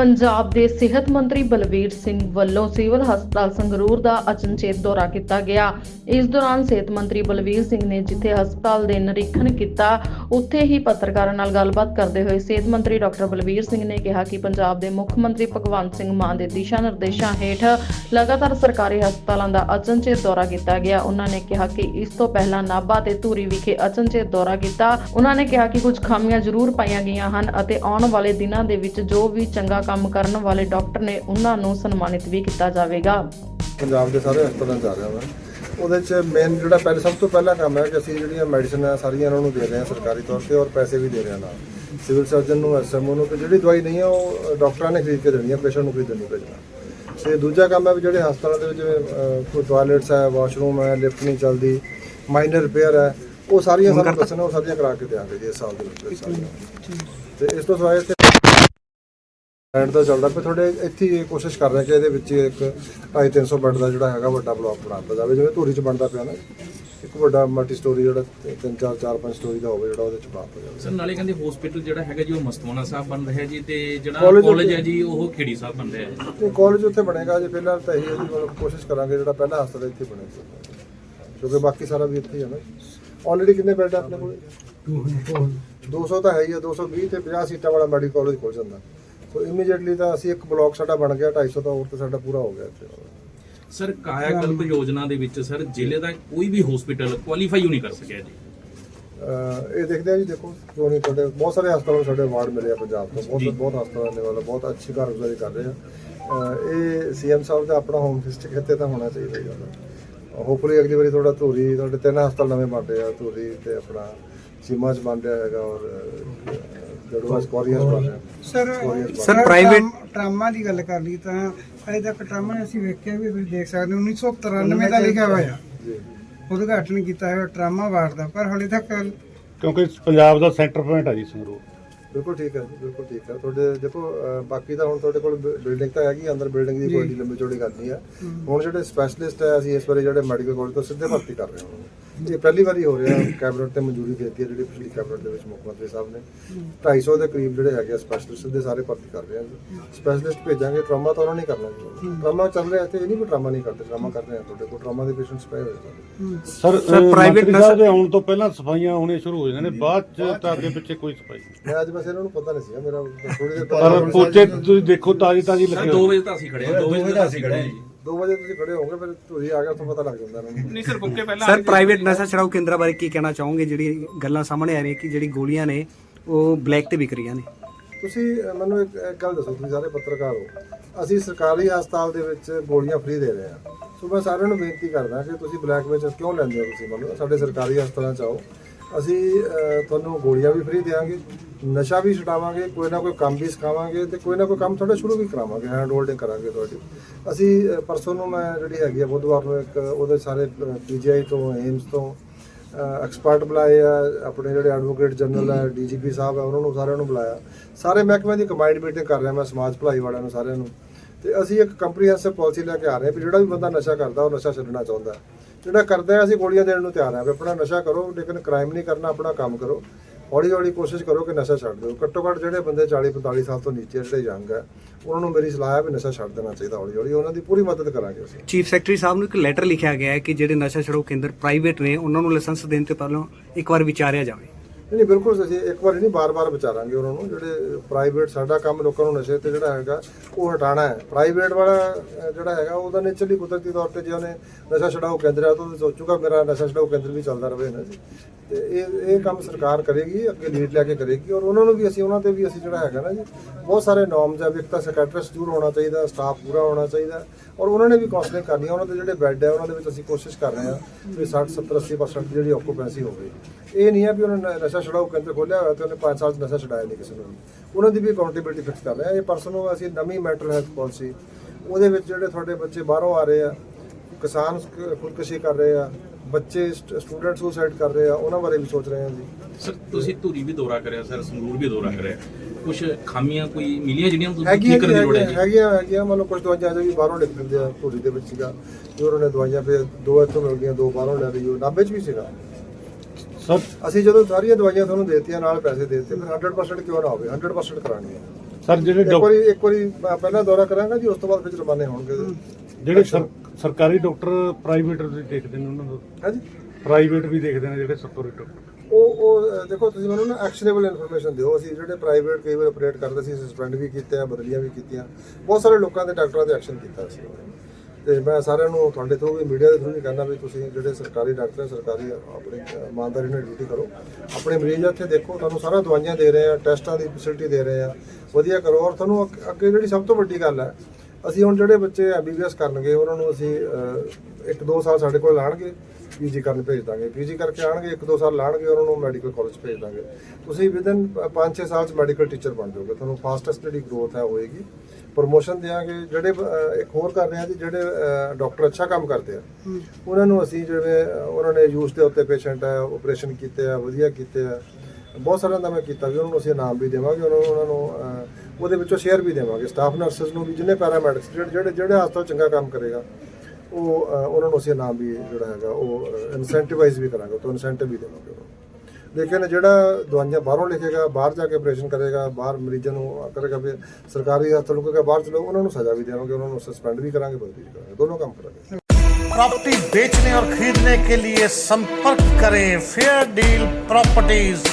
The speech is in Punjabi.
ਪੰਜਾਬ ਦੇ ਸਿਹਤ ਮੰਤਰੀ ਬਲਵੀਰ ਸਿੰਘ ਵੱਲੋਂ ਸਿਵਲ ਹਸਪਤਾਲ ਸੰਗਰੂਰ ਦਾ ਅਚਨਚੇਤ ਦੌਰਾ ਕੀਤਾ ਗਿਆ। ਇਸ ਦੌਰਾਨ ਸਿਹਤ ਮੰਤਰੀ ਬਲਵੀਰ ਸਿੰਘ ਨੇ ਜਿੱਥੇ ਹਸਪਤਾਲ ਦੇ ਨਿਰੀਖਣ ਕੀਤਾ, ਉੱਥੇ ਹੀ ਪੱਤਰਕਾਰਾਂ ਨਾਲ ਗੱਲਬਾਤ ਕਰਦੇ ਹੋਏ ਸਿਹਤ ਮੰਤਰੀ ਡਾਕਟਰ ਬਲਵੀਰ ਸਿੰਘ ਨੇ ਕਿਹਾ ਕਿ ਪੰਜਾਬ ਦੇ ਮੁੱਖ ਮੰਤਰੀ ਭਗਵੰਤ ਸਿੰਘ ਮਾਨ ਦੇ ਦਿਸ਼ਾ ਨਿਰਦੇਸ਼ਾਂ ਹੇਠ ਲਗਾਤਾਰ ਸਰਕਾਰੀ ਹਸਪਤਾਲਾਂ ਦਾ ਅਚਨਚੇਤ ਦੌਰਾ ਕੀਤਾ ਗਿਆ। ਉਹਨਾਂ ਨੇ ਕਿਹਾ ਕਿ ਇਸ ਤੋਂ ਪਹਿਲਾਂ ਨਾਭਾ ਤੇ ਧੂਰੀ ਵਿਖੇ ਅਚਨਚੇਤ ਦੌਰਾ ਕੀਤਾ। ਉਹਨਾਂ ਨੇ ਕਿਹਾ ਕਿ ਕੁਝ ਖਾਮੀਆਂ ਜ਼ਰੂਰ ਪਾਈਆਂ ਗਈਆਂ ਹਨ ਅਤੇ ਆਉਣ ਵਾਲੇ ਦਿਨਾਂ ਦੇ ਵਿੱਚ ਜੋ ਵੀ ਚੰਗਾ ਕੰਮ ਕਰਨ ਵਾਲੇ ਡਾਕਟਰ ਨੇ ਉਹਨਾਂ ਨੂੰ ਸਨਮਾਨਿਤ ਵੀ ਕੀਤਾ ਜਾਵੇਗਾ। ਪੰਜਾਬ ਦੇ ਸਾਰੇ ਹਸਪਤਾਲਾਂ ਜਾ ਰਿਹਾ ਮੈਂ। ਉਹਦੇ 'ਚ ਮੇਨ ਜਿਹੜਾ ਪਹਿਲੇ ਸਭ ਤੋਂ ਪਹਿਲਾ ਕੰਮ ਹੈ ਕਿ ਅਸੀਂ ਜਿਹੜੀਆਂ ਮੈਡੀਸਨ ਆ ਸਾਰੀਆਂ ਇਹਨਾਂ ਨੂੰ ਦੇ ਰਹੇ ਹਾਂ ਸਰਕਾਰੀ ਤੌਰ ਤੇ ਔਰ ਪੈਸੇ ਵੀ ਦੇ ਰਹੇ ਹਾਂ ਨਾਲ। ਸਿਵਲ ਸਰਜਨ ਨੂੰ ਐਸਐਮਓ ਨੂੰ ਕਿ ਜਿਹੜੀ ਦਵਾਈ ਨਹੀਂ ਹੈ ਉਹ ਡਾਕਟਰਾਂ ਨੇ ਖਰੀਦ ਕੇ ਦੇਣੀ ਹੈ ਪੇਸ਼ੈਂਟ ਨੂੰ ਖਰੀਦਣੀ ਭੇਜਣਾ। ਤੇ ਦੂਜਾ ਕੰਮ ਹੈ ਵੀ ਜਿਹੜੇ ਹਸਪਤਾਲਾਂ ਦੇ ਵਿੱਚ ਜਿਵੇਂ ਕੋਈ ਟਾਇਲਟਸ ਹੈ ਵਾਸ਼ਰੂਮ ਹੈ ਲਿਫਟ ਨਹੀਂ ਚੱਲਦੀ ਮਾਈਨਰ ਰਿਪੇਅਰ ਹੈ ਉਹ ਸਾਰੀਆਂ ਸਾਨੂੰ ਦੱਸਣਾ ਉਹ ਸਾਰੀਆਂ ਕਰਾ ਕੇ ਦਿਆਂਗੇ ਜੀ ਇਸ ਸਾਲ ਦੇ ਵਿੱਚ ਤੇ ਇਸ ਤੋਂ ਸਿਵਾਏ ਐਂਡ ਦਾ ਚੱਲਦਾ ਪਿਆ ਤੁਹਾਡੇ ਇੱਥੇ ਹੀ ਕੋਸ਼ਿਸ਼ ਕਰ ਰਹੇ ਕਿ ਇਹਦੇ ਵਿੱਚ ਇੱਕ 250 ਬੈੱਡ ਦਾ ਜਿਹੜਾ ਹੈਗਾ ਵੱਡਾ ਬਲਾਕ ਬਣਾਤਾ ਜਾਵੇ ਜਿਵੇਂ ਧੂਰੀ ਚ ਬਣਦਾ ਪਿਆ ਨਾ ਇੱਕ ਵੱਡਾ ਮਲਟੀ ਸਟੋਰੀ ਜਿਹੜਾ ਤਿੰਨ ਚਾਰ ਚਾਰ ਪੰਜ ਸਟੋਰੀ ਦਾ ਹੋਵੇ ਜਿਹੜਾ ਉਹਦੇ ਚ ਬਣਾਤਾ ਜਾਵੇ। ਸਰ ਨਾਲੇ ਕਹਿੰਦੇ ਹਸਪੀਟਲ ਜਿਹੜਾ ਹੈਗਾ ਜੀ ਉਹ ਮਸਤਵਾਨਾ ਸਾਹਿਬ ਬਣ ਰਿਹਾ ਜੀ ਤੇ ਜਿਹੜਾ ਕਾਲਜ ਹੈ ਜੀ ਉਹ ਖੇੜੀ ਸਾਹਿਬ ਬਣ ਰਿਹਾ ਹੈ ਤੇ ਕਾਲਜ ਉੱਥੇ ਬਣੇਗਾ ਜੇ ਫਿਲਹਾਲ ਤਾਂ ਇਹੀ ਹੈ ਜੀ ਮਤਲਬ ਕੋਸ਼ਿਸ਼ ਕਰਾਂਗੇ ਜਿਹੜਾ ਪਹਿਲਾ ਹਸਪਤਾਲ ਇੱਥੇ ਬਣੇ ਕਿਉਂਕਿ ਬਾਕੀ ਸਾਰਾ ਵੀ ਇੱਥੇ ਹੀ ਹੈ ਨਾ। ਆਲਰੇਡੀ ਕਿੰਨੇ ਬੈੱਡ ਆ ਆਪਣੇ ਕੋਲ? 200 ਤਾਂ ਹੈ ਹੀ ਆ 220 ਤੇ 50 ਸੀਟਾਂ ਵਾਲਾ ਮੈਡੀਕਲ ਕਾਲਜ ਖੁੱਲ ਜਾਂਦਾ। ਸੋ ਇਮੀਡੀਏਟਲੀ ਤਾਂ ਅਸੀਂ ਇੱਕ ਬਲਾਕ ਸਾਡਾ ਬਣ ਗਿਆ 250 ਤਾਂ ਹੋਰ ਤਾਂ ਸਾਡਾ ਪੂਰਾ ਹੋ ਗਿਆ ਇੱਥੇ। ਸਰ ਕਾਇਆਕਲਪ ਯੋਜਨਾ ਦੇ ਵਿੱਚ ਸਰ ਜ਼ਿਲ੍ਹੇ ਦਾ ਕੋਈ ਵੀ ਹਸਪੀਟਲ ਕੁਆਲੀਫਾਈ ਨਹੀਂ ਕਰ ਸਕਿਆ ਜੀ। ਅਹ ਇਹ ਦੇਖਦੇ ਆ ਜੀ ਦੇਖੋ ਕਿਉਂ ਨਹੀਂ ਤੁਹਾਡੇ ਬਹੁਤ ਸਾਰੇ ਹਸਪਤਾਲਾਂ ਨੂੰ ਸਾਡੇ ਅਵਾਰਡ ਮਿਲੇ ਆ ਪੰਜਾਬ ਤੋਂ। ਬਹੁਤ ਬਹੁਤ ਹਸਪਤਾਲਾਂ ਨੇ ਵਾਲਾ ਬਹੁਤ ਅੱਛੀ ਕਾਰਗੁਜ਼ਾਰੀ ਕਰ ਰਹੇ ਆ। ਅਹ ਇਹ ਸੀਐਮ ਸਾਹਿਬ ਦਾ ਆਪਣਾ ਹੋਮ ਡਿਸਟ੍ਰਿਕਟ ਇੱਥੇ ਤਾਂ ਹੋਣਾ ਚਾਹੀਦਾ ਜੀ ਹੋਪਫੁਲੀ ਅਗਲੀ ਵਾਰੀ ਥੋੜਾ ਧੂਰੀ ਤੁਹਾਡੇ ਤਿੰਨ ਹਸਪਤਾਲ ਨਵੇਂ ਬਣ ਰਹੇ ਆ ਧੂਰੀ ਤੇ ਆਪਣਾ ਚੀਮਾ ਚ ਬਣ ਰਿਹਾ ਹੈਗਾ ਔਰ ਜੜਵਾ ਸਕੋਰੀਅਸ ਸਰ ਸਰ, private- ਟਰਾਮਾ ਦੀ ਗੱਲ ਕਰ ਲਈ ਤਾਂ ਅਜੇ ਤੱਕ ਟਰਾਮਾ ਅਸੀਂ ਵੇਖਿਆ ਵੀ ਤੁਸੀਂ ਦੇਖ ਸਕਦੇ ਹੋ 1993 ਦਾ ਲਿਖਿਆ ਹੋਇਆ। ਜੀ ਉਦਘਾਟਨ ਕੀਤਾ ਹੋਇਆ ਟਰਾਮਾ ਵਾਰਡ ਦਾ ਪਰ ਹਾਲੇ ਤੱਕ ਕਿਉਂਕਿ ਪੰਜਾਬ ਦਾ ਸੈਂਟਰ ਪੁਆਇੰਟ ਹੈ ਜੀ ਸੰਗਰੂਰ। ਬਿਲਕੁਲ ਠੀਕ ਹੈ ਜੀ ਬਿਲਕੁਲ ਠੀਕ ਹੈ। ਤੁਹਾਡੇ ਦੇਖੋ ਅਹ ਬਾਕੀ ਤਾਂ ਹੁਣ ਤੁਹਾਡੇ ਕੋਲ ਬਿਲਡਿੰਗ ਤਾਂ ਹੈਗੀ ਆ, ਅੰਦਰ ਬਿਲਡਿੰਗ ਦੀ ਕੋਈ ਏਡੀ ਲੰਬੀ ਚੌੜੀ ਗੱਲ ਨਹੀਂ ਹੈ। ਹੁਣ ਜਿਹੜੇ ਸਪੈਸ਼ਲਿਸਟ ਹੈ ਅਸੀਂ ਇਸ ਵਾਰੀ ਜਿਹੜੇ ਮੈਡੀਕਲ ਕਾਲਜ ਤੋਂ ਸਿੱਧੇ ਭਰਤੀ ਕਰ ਰਹੇ ਹਾਂ। ਇਹ ਪਹਿਲੀ ਵਾਰੀ ਹੋ ਰਿਹਾ ਕੈਬਨਿਟ ਤੇ ਮਨਜ਼ੂਰੀ ਦੇ ਦਿੱਤੀ ਹੈ ਜਿਹੜੀ ਪਿਛਲੀ ਕੈਬਨਿਟ ਦੇ ਵਿੱਚ ਮੁੱਖ ਮੰਤਰੀ ਸਾਹਿਬ ਨੇ। 250 ਦੇ ਕਰੀਬ ਜਿਹੜੇ ਹੈਗੇ ਸਪੈਸ਼ਲਿਸਟ ਦੇ ਸਾਰੇ ਭਰਤੀ ਕਰ ਰਹੇ ਹਾਂ ਜੀ। ਸਪੈਸ਼ਲਿਸਟ ਭੇਜਾਂਗੇ ਟਰਾਮਾ ਤਾਂ ਉਹਨਾਂ ਨੇ ਕਰਨਾ ਜੀ। ਟਰਾਮਾ ਚੱਲ ਰਿਹਾ ਇੱਥੇ ਇਹ ਨਹੀਂ ਵੀ ਟਰਾਮਾ ਨਹੀਂ ਕਰਦੇ ਟਰਾਮਾ ਕਰ ਰਹੇ ਹਾਂ ਤੁਹਾਡੇ ਕੋਲ ਟਰਾਮਾ ਦੇ ਪੇਸ਼ੈਂਟਸ ਪਏ ਹੋਏ ਨੇ ਸਰ nurse- ਸਾਹਿਬ ਦੇ ਆਉਣ ਤੋਂ ਪਹਿਲਾਂ ਸਫਾਈਆਂ ਹੋਣੀਆਂ ਸ਼ੁਰੂ ਹੋ ਜਾਂਦੀਆਂ ਨੇ ਬਾਅਦ ਚ ਤਾਂ ਅੱਗੇ ਪਿੱਛੇ ਕੋਈ ਸਫ਼ਾਈ ਨਹੀਂ। ਮੈਂ ਅੱਜ ਬਸ ਇਹਨਾਂ ਨੂੰ ਪਤਾ ਨਹੀਂ ਸੀਗਾ ਮੇਰਾ ਥੋੜੀ ਦੇਰ ਪਰ ਪੋਚੇ ਤੁਸੀਂ ਦੇਖੋ ਤਾਜੀ ਤਾਜੀ ਸਰ ਲੱਗੇ 2 ਹੋਏ। ਵਜੇ ਤਾਂ ਅਸੀਂ ਖੜੇ ਹਾਂ 2 ਵਜੇ ਤਾਂ ਅਸੀਂ ਖੜੇ ਹਾਂ ਜੀ। 2 ਵਜੇ ਤੁਸੀਂ ਖੜੇ ਹੋਵੋਗੇ ਫਿਰ ਤੁਸੀਂ ਆ ਗਿਆ ਤੁਹਾਨੂੰ ਪਤਾ ਲੱਗ ਜਾਂਦਾ ਇਹਨਾਂ ਨੂੰ। ਨਹੀਂ ਸਰ ਬੁੱਕੇ ਪਹਿਲਾਂ ਸਰ ਪ੍ਰਾਈਵੇਟ ਨਸ਼ਾ ਛਡਾਊ ਕੇਂਦਰਾਂ ਬਾਰੇ ਕੀ ਕਹਿਣਾ ਚਾਹੋਗੇ? ਜਿਹੜੀ ਗੱਲਾਂ ਸਾਹਮਣੇ ਆ ਰਹੀਆਂ ਕਿ ਜਿਹੜੀ ਗੋਲੀਆਂ ਨੇ ਉਹ ਬਲੈਕ ਤੇ ਵਿਕ ਰਹੀਆਂ ਨੇ। ਤੁਸੀਂ ਮੈਨੂੰ ਇੱਕ ਇੱਕ ਗੱਲ ਦੱਸੋ ਤੁਸੀਂ ਸਾਰੇ ਪੱਤਰਕਾਰ ਹੋ। ਅਸੀਂ ਸਰਕਾਰੀ ਹਸਪਤਾਲ ਦੇ ਵਿੱਚ ਗੋਲੀਆਂ ਫ੍ਰੀ ਦੇ ਰਹੇ ਹਾਂ। ਸੋ ਮੈਂ ਸਾਰਿਆਂ ਨੂੰ ਬੇਨਤੀ ਕਰਦਾ ਕਿ ਤੁਸੀਂ ਬਲੈਕ ਵਿੱਚ ਕਿਉਂ ਲੈਂਦੇ ਹੋ ਤੁਸੀਂ ਮੈਨੂੰ? ਸਾਡੇ ਸਰਕਾਰੀ ਹਸਪਤਾਲਾਂ ਚ ਆਓ। ਅਸੀਂ ਤੁਹਾਨੂੰ ਗੋਲੀਆਂ ਵੀ ਫ੍ਰੀ ਦੇਵਾਂਗੇ ਨਸ਼ਾ ਵੀ ਛਡਾਵਾਂਗੇ, ਕੋਈ ਨਾ ਕੋਈ ਕੰਮ ਵੀ ਸਿਖਾਵਾਂਗੇ ਤੇ ਕੋਈ ਨਾ ਕੋਈ ਕੰਮ ਤੁਹਾਡਾ ਸ਼ੁਰੂ ਵੀ ਕਰਾਵਾਂਗੇ ਹੈਂਡ ਹੋਲਡਿੰਗ ਕਰਾਂਗੇ ਤੁਹਾਡੀ। ਅਸੀਂ ਪਰਸੋਂ ਨੂੰ ਮੈਂ ਜਿਹੜੀ ਹੈਗੀ ਆ ਬੁੱਧਵਾਰ ਨੂੰ ਇੱਕ ਉਹਦੇ ਸਾਰੇ ਪੀਜੀਆਈ ਤੋਂ, ਏਮਸ ਤੋਂ ਐਕਸਪਰਟ ਬੁਲਾਏ ਆ, ਆਪਣੇ ਜਿਹੜੇ ਐਡਵੋਕੇਟ ਜਨਰਲ ਹੈ ਡੀਜੀਪੀ ਸਾਹਿਬ ਹੈ ਉਹਨਾਂ ਨੂੰ ਸਾਰਿਆਂ ਨੂੰ ਬੁਲਾਇਆ। ਸਾਰੇ ਮਹਿਕਮੇ ਦੀ ਕੰਬਾਈਨਡ ਮੀਟਿੰਗ ਕਰ ਰਿਹਾ ਮੈਂ ਸਮਾਜ ਭਲਾਈ ਵਾਲਿਆਂ ਨੂੰ ਸਾਰਿਆਂ ਨੂੰ। ਤੇ ਅਸੀਂ ਇੱਕ ਕੰਪਰੀਹੈਂਸਿਵ ਪਾਲਿਸੀ ਲੈ ਕੇ ਆ ਰਹੇ ਹਾਂ ਵੀ ਜਿਹੜਾ ਵੀ ਬੰਦਾ ਨਸ਼ਾ ਕਰਦਾ, ਉਹ ਨਸ਼ਾ ਛੱਡਣਾ ਚਾਹੁੰਦਾ। ਜਿਹੜਾ ਕਰਦਾ ਹੈ, ਅਸੀਂ ਗੋਲੀਆਂ ਦੇਣ ਨੂੰ ਤਿਆਰ ਹਾਂ ਵੀ ਆਪਣਾ ਨਸ਼ਾ ਕਰੋ, ਲੇਕਿਨ ਕ੍ਰਾਈਮ ਨਹੀਂ ਕਰਨਾ, ਆਪਣਾ ਕੰਮ ਕਰੋ। ਹੌਲੀ ਹੌਲੀ ਕੋਸ਼ਿਸ਼ ਕਰੋ ਕਿ ਨਸ਼ਾ ਛੱਡ ਦਿਓ। ਘੱਟੋ ਘੱਟ ਜਿਹੜੇ ਬੰਦੇ 40 45 ਸਾਲ ਤੋਂ ਨੀਚੇ ਜਿਹੜੇ ਯੰਗ ਹੈ ਉਹਨਾਂ ਨੂੰ ਮੇਰੀ ਸਲਾਹ ਹੈ ਵੀ ਨਸ਼ਾ ਛੱਡ ਦੇਣਾ ਚਾਹੀਦਾ ਹੌਲੀ ਹੌਲੀ। ਉਹਨਾਂ ਦੀ ਪੂਰੀ ਮਦਦ ਕਰਾਂਗੇ ਅਸੀਂ। ਚੀਫ ਸੈਕਟਰੀ ਸਾਹਿਬ ਨੂੰ ਇੱਕ ਲੈਟਰ ਲਿਖਿਆ ਗਿਆ ਹੈ ਕਿ ਜਿਹੜੇ ਨਸ਼ਾ ਛਡਾਊ ਕੇਂਦਰ ਪ੍ਰਾਈਵੇਟ ਨੇ, ਉਹਨਾਂ ਨੂੰ ਲਾਇਸੈਂਸ ਦੇਣ ਤੋਂ ਪਹਿਲਾਂ ਇੱਕ ਵਾਰ ਵਿਚਾਰਿਆ ਜਾਵੇ। ਨਹੀਂ ਨਹੀਂ, ਬਿਲਕੁਲ ਅਸੀਂ ਇੱਕ ਵਾਰੀ ਨਹੀਂ, ਬਾਰ-ਬਾਰ ਵਿਚਾਰਾਂਗੇ ਉਹਨਾਂ ਨੂੰ, ਜਿਹੜੇ ਪ੍ਰਾਈਵੇਟ ਸਾਡਾ ਕੰਮ ਲੋਕਾਂ ਨੂੰ ਨਸ਼ੇ ਤੇ ਜਿਹੜਾ ਹੈਗਾ, ਉਹ ਹਟਾਣਾ ਹੈ। ਪ੍ਰਾਈਵੇਟ ਵਾਲਾ ਜਿਹੜਾ ਹੈਗਾ ਉਹਦਾ ਨੇਚਰਲੀ ਕੁਦਰਤੀ ਤੌਰ ਤੇ ਜੇ ਉਹਨੇ ਨਸ਼ਾ ਛਡਾਓ ਕੇਂਦਰ ਆ, ਤਾਂ ਉਹ ਸੋਚੂਗਾ ਮੇਰਾ ਨਸ਼ਾ ਛਡਾਓ ਕੇਂਦਰ ਵੀ ਚੱਲਦਾ ਰਹੇ ਨਾ ਜੀ। ਤੇ ਇਹ ਇਹ ਕੰਮ ਸਰਕਾਰ ਕਰੇਗੀ, ਅੱਗੇ ਲੀਡ ਲੈ ਕੇ ਕਰੇਗੀ, ਔਰ ਉਹਨਾਂ ਨੂੰ ਵੀ ਅਸੀਂ, ਉਹਨਾਂ ਤੇ ਵੀ ਅਸੀਂ ਜਿਹੜਾ ਹੈਗਾ ਨਾ ਜੀ, ਬਹੁਤ ਸਾਰੇ ਨਾਰਮਸ ਆ ਵੀ ਇੱਕ ਜ਼ਰੂਰ ਹੋਣਾ ਚਾਹੀਦਾ ਸਟਾਫ ਪੂਰਾ ਹੋਣਾ ਚਾਹੀਦਾ, ਔਰ ਉਹਨਾਂ ਨੇ ਵੀ ਕਾਉਂਸਲਿੰਗ ਕਰਨੀ ਉਹਨਾਂ ਦੇ ਜਿਹੜੇ ਬੈੱਡ ਹੈ ਉਹਨਾਂ ਦੇ ਵਿੱਚ ਅਸੀਂ ਕੋਸ਼ਿਸ਼ ਕਰ ਰਹੇ ਹਾਂ ਵੀ 60 70 80% ਜਿਹੜੀ ਆਕੂਪੈਂਸੀ ਹੋਵੇ। ਇਹ ਨਹੀਂ ਹੈ ਵੀ ਉਹਨਾਂ ਨੇ ਨਸ਼ਾ ਛਡਾਓ ਕੇਂਦਰ ਖੋਲਿਆ ਹੋਇਆ ਤੇ ਉਹਨੇ 5 ਸਾਲ ਨਸ਼ਾ ਛਡਾਇਆ ਨਹੀਂ ਕਿਸੇ ਨੂੰ ਵੀ। ਉਹਨਾਂ ਦੀ ਵੀ ਅਕਾਊਂਟੇਬਿਲਟੀ ਫਿਕਸ ਕਰ ਰਹੇ ਆ ਇਹ ਪਰਸਨ ਨੂੰ ਅਸੀਂ ਨਵੀਂ ਮੈਂਟਲ ਹੈਲਥ ਪਾਲਿਸੀ ਉਹਦੇ ਵਿੱਚ ਜਿਹੜੇ ਤੁਹਾਡੇ ਬੱਚੇ ਬਾਹਰੋਂ ਆ ਰਹੇ ਆ ਕਿਸਾਨ ਖੁਦਕੁਸ਼ੀ ਕਰ ਰਹੇ ਆ ਬੱਚੇ ਸਟੂਡੈਂਟ ਸੁਸਾਈਡ ਕਰ ਰਹੇ ਆ ਉਹਨਾਂ ਬਾਰੇ ਵੀ ਸੋਚ ਰਹੇ ਹਾਂ ਜੀ। ਸਰ ਤੁਸੀਂ ਧੂਰੀ ਵੀ ਦੌਰਾ ਕਰਿਆ ਸਰ ਸੰਗਰੂਰ ਵੀ ਦੌਰਾ ਕਰਿਆ। ਕੁਝ ਖਾਮੀਆਂ ਕੋਈ ਮਿਲੀਆਂ ਜਿਹੜੀਆਂ ਤੁਸੀਂ ਹੈਗੀਆਂ ਠੀਕ ਕਰਨ ਦੀ ਲੋੜ ਹੈ ਹੈਗੀਆਂ ਜੀ? ਹੈਗੀਆਂ ਹੈਗੀਆਂ। ਮਤਲਬ ਕੁਝ ਦਵਾਈਆਂ ਅਜੇ ਵੀ ਬਾਹਰੋਂ ਲਿਖ ਦਿੰਦੇ ਆ ਧੂਰੀ ਦੇ ਵਿੱਚ ਸੀਗਾ। ਜੋ ਉਹਨਾਂ ਨੇ ਦਵਾਈਆਂ ਫਿਰ ਦੋ ਇੱਥੋਂ ਮਿਲ ਗਈਆਂ ਦੋ ਬਾਹਰੋਂ ਲੈ ਲਈਓ ਨਾਭੇ 'ਚ ਵੀ ਸੀਗਾ। ਸਰ। ਅਸੀਂ ਜਦੋਂ ਸਾਰੀਆਂ ਦਵਾਈਆਂ ਤੁਹਾਨੂੰ ਦੇਤੀਆਂ ਨਾਲ ਪੈਸੇ ਦੇ ਦਿੱਤੇ ਫਿਰ 100% ਕਿਉਂ ਨਾ ਹੋਵੇ? 100% ਕਰਾਣੀ ਹੈ। ਸਰ ਜਿਹੜੇ ਇੱਕ ਵਾਰੀ ਇੱਕ ਵਾਰੀ ਮੈਂ ਪਹਿਲਾਂ ਦੌਰਾ ਕਰਾਂਗਾ ਜੀ ਉਸ ਤੋਂ ਬਾਅਦ ਫਿਰ ਰਵਾਨੇ ਹੋਣਗੇ। ਜਿਹੜੇ ਸਰ- ਸਰਕਾਰੀ ਡਾਕਟਰ ਪ੍ਰਾਈਵੇਟ ਵੀ ਦੇਖਦੇ ਨੇ ਉਹਨਾਂ ਨੂੰ। ਹਾਂਜੀ? ਪ੍ਰਾਈਵੇਟ ਵੀ ਦੇਖਦੇ ਨੇ ਜਿਹੜੇ ਸਰਕਾਰੀ ਡਾਕਟਰ। ਉਹ ਉਹ ਦੇਖੋ ਤੁਸੀਂ ਮੈਨੂੰ ਨਾ ਐਕਸ਼ਨੇਬਲ ਇਨਫੋਰਮੇਸ਼ਨ ਦਿਓ। ਅਸੀਂ ਜਿਹੜੇ ਪ੍ਰਾਈਵੇਟ ਕਈ ਵਾਰ ਆਪਰੇਟ ਕਰਦੇ ਸੀ ਸਸਪੈਂਡ ਵੀ ਕੀਤੇ ਆ ਬਦਲੀਆਂ ਵੀ ਕੀਤੀਆਂ। ਬਹੁਤ ਸਾਰੇ ਲੋਕਾਂ ਦੇ ਡਾਕਟਰਾਂ ਤੇ ਐਕਸ਼ਨ ਕੀਤਾ ਸੀ। ਤੇ ਮੈਂ ਸਾਰਿਆਂ ਨੂੰ ਤੁਹਾਡੇ ਥਰੂ ਵੀ ਮੀਡੀਆ ਦੇ ਥਰੂ ਵੀ ਕਹਿੰਦਾ ਵੀ ਤੁਸੀਂ ਜਿਹੜੇ ਸਰਕਾਰੀ ਡਾਕਟਰ ਸਰਕਾਰੀ ਆਪਣੀ ਇਮਾਨਦਾਰੀ ਨਾਲ ਡਿਊਟੀ ਕਰੋ। ਆਪਣੇ ਮਰੀਜ਼ ਇੱਥੇ ਦੇਖੋ ਤੁਹਾਨੂੰ ਸਾਰਾ ਦਵਾਈਆਂ ਦੇ ਰਹੇ ਆ ਟੈਸਟਾਂ ਦੀ ਫੈਸਿਲਿਟੀ ਦੇ ਰਹੇ ਆ। ਵਧੀਆ ਕਰੋ। ਔਰ ਤੁਹਾਨੂੰ ਅੱਗੇ ਜਿਹੜੀ ਸਭ ਤੋਂ ਵੱਡੀ ਗੱਲ ਹੈ ਅਸੀਂ ਹੁਣ ਜਿਹੜੇ ਬੱਚੇ ਐਮਬੀਬੀਐਸ ਕਰਨਗੇ ਉਹਨਾਂ ਨੂੰ ਅਸੀਂ ਅ, ਇੱਕ ਦੋ ਸਾਲ ਸਾਡੇ ਕੋਲ ਲਾਣਗੇ ਪੀਜੀ ਕਰਨ ਭੇਜ ਦਾਂਗੇ। ਪੀਜੀ ਕਰਕੇ ਆਣਗੇ ਇੱਕ ਦੋ ਸਾਲ ਲਾਣਗੇ ਉਹਨਾਂ ਨੂੰ ਮੈਡੀਕਲ ਕਾਲਜ ਭੇਜ ਦਾਂਗੇ। ਤੁਸੀਂ ਵਿਦਨ 5-6 ਸਾਲ ਚ ਮੈਡੀਕਲ ਟੀਚਰ ਬਣ ਜਾਓਗੇ। ਤੁਹਾਨੂੰ ਫਾਸਟੈਸਟ ਜਿਹੜੀ ਗਰੋਥ ਹੈ ਹੋਏਗੀ। ਪ੍ਰੋਮੋਸ਼ਨ ਦੇਾਂਗੇ ਜਿਹੜੇ ਇੱਕ ਹੋਰ ਕਰ ਰਹੇ ਹਾਂ ਜੀ ਜਿਹੜੇ ਡਾਕਟਰ ਅੱਛਾ ਕੰਮ ਕਰਦੇ ਆ। ਉਹਨਾਂ ਨੂੰ ਅਸੀਂ ਅ, ਉਹਨਾਂ ਨੇ ਯੂਜ਼ ਦੇ ਉੱਤੇ ਪੇਸ਼ੈਂਟ ਹੈ ਆਪਰੇਸ਼ਨ ਕੀਤੇ ਆ ਵਧੀਆ ਕੀਤੇ ਆ। ਬਹੁਤ ਸਾਰਿਆਂ ਦਾ ਮੈਂ ਕੀਤਾ ਵੀ ਉਹਨਾਂ ਨੂੰ ਅਸੀਂ ਇਨਾਮ ਵੀ ਦੇਵਾਂਗੇ ਉਹਨਾਂ ਨੂੰ ਉਹਨਾਂ ਨੂੰ ਉਹਦੇ ਵਿੱਚੋਂ ਸ਼ੇਅਰ ਵੀ ਦੇਵਾਂਗੇ। ਸਟਾਫ ਨਰਸਸ ਨੂੰ ਵੀ ਜਿੰਨੇ ਪੈਰਾਮੈਡਿਕਸ ਜਿਹੜੇ ਜਿਹੜੇ ਜਿਹੜੇ ਹਸਪਤਾਲ ਚੰਗਾ ਕੰਮ ਕਰੇਗਾ ਉਹ ਉਹਨਾਂ ਨੂੰ ਅਸੀਂ ਇਨਾਮ ਵੀ ਜਿਹੜਾ ਹੈਗਾ ਉਹ ਇਨਸੈਂਟਿਵਾਈਜ਼ ਵੀ ਕਰਾਂਗੇ ਤੋਂ ਇਨਸੈਂਟਿਵ ਵੀ ਦੇਵਾਂਗੇ ਉਹਨਾਂ ਨੂੰ। ਲੇਕਿਨ ਜਿਹੜਾ ਦਵਾਈਆਂ ਬਾਹਰੋਂ ਲਿਖੇਗਾ ਬਾਹਰ ਜਾ ਕੇ ਆਪਰੇਸ਼ਨ ਕਰੇਗਾ ਬਾਹਰ ਮਰੀਜ਼ਾਂ ਨੂੰ ਕਰੇਗਾ ਵੀ ਸਰਕਾਰੀ ਹਸਪਤਾਲ ਨੂੰ ਕਹੇਗਾ ਬਾਹਰ ਚਲੋ ਉਹਨਾਂ ਨੂੰ ਸਜ਼ਾ ਵੀ ਦੇਵਾਂਗੇ ਉਹਨਾਂ ਨੂੰ ਸਸਪੈਂਡ ਵੀ ਕਰਾਂਗੇ ਬਦਲੀ ਵੀ ਕਰਾਂਗੇ ਦੋਨੋਂ ਕੰਮ ਕਰਾਂਗੇ प्रॉपर्टी बेचने और खरीदने के लिए संपर्क करें फेयर डील प्रॉपर्टीज